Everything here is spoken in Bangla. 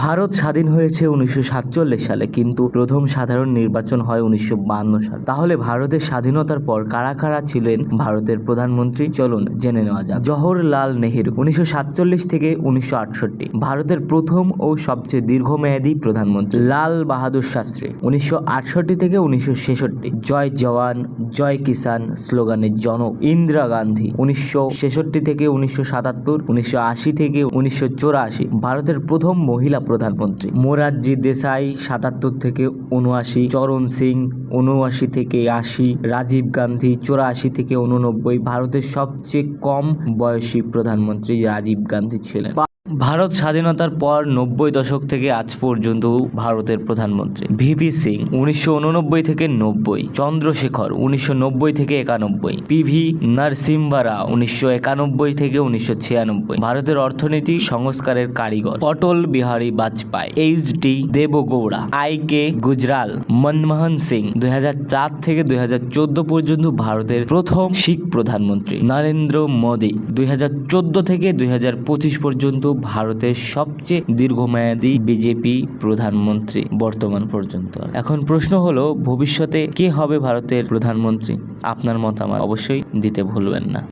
ভারত স্বাধীন হয়েছে উনিশশো সাতচল্লিশ সালে, কিন্তু প্রথম সাধারণ নির্বাচন হয় উনিশশো সালে। তাহলে ভারতের স্বাধীনতার পর কারা কারা ছিলেন ভারতের প্রধানমন্ত্রী? চলুন জেনে নেওয়া যাক। জওহরলাল নেহেরু, উনিশশো সাতচল্লিশ থেকে উনিশশো আটষট্টি, ভারতের প্রথম ও সবচেয়ে দীর্ঘমেয়াদী প্রধানমন্ত্রী। লাল বাহাদুর শাস্ত্রী, উনিশশো আটষট্টি থেকে উনিশশো ছেষট্টি, জয় জওয়ান, জয় কিষান স্লোগানের জনক। ইন্দিরা গান্ধী, উনিশশো ছেষট্টি থেকে উনিশশো সাতাত্তর, উনিশশো থেকে উনিশশো ভারতের প্রথম মহিলা প্রধানমন্ত্রী। মোরারজি দেশাই সাতাত্তর থেকে উনআশি চরণ সিং উনআশি থেকে আশি, রাজীব গান্ধী চৌরাশি থেকে উননব্বই ভারতের সবচেয়ে কম বয়সী প্রধানমন্ত্রী রাজীব গান্ধী ছিলেন। ভারত স্বাধীনতার পর নব্বই দশক থেকে আজ পর্যন্ত ভারতের প্রধানমন্ত্রী ভিপি সিং উনিশশো উননব্বই থেকে নব্বই, চন্দ্রশেখর উনিশশো নব্বই থেকে একানব্বই পিভি নরসিম্বা রাও উনিশশো একানব্বই থেকে উনিশশো ছিয়ানব্বই। ভারতের অর্থনীতি সংস্কারের কারিগর Atal Bihari Vajpayee. H D Devegowda. I K Gujral. Manmohan Singh দুই হাজার চার থেকে দুই হাজার চোদ্দ পর্যন্ত ভারতের প্রথম শিখ প্রধানমন্ত্রী। নরেন্দ্র মোদী দুই হাজার চোদ্দ থেকে দুই হাজার পঁচিশ পর্যন্ত ভারতের সবচেয়ে দীর্ঘমেয়াদী বিজেপি প্রধানমন্ত্রী বর্তমান পর্যন্ত। এখন প্রশ্ন হলো, ভবিষ্যতে কে হবে ভারতের প্রধানমন্ত্রী? আপনার মতামত অবশ্যই দিতে ভুলবেন না।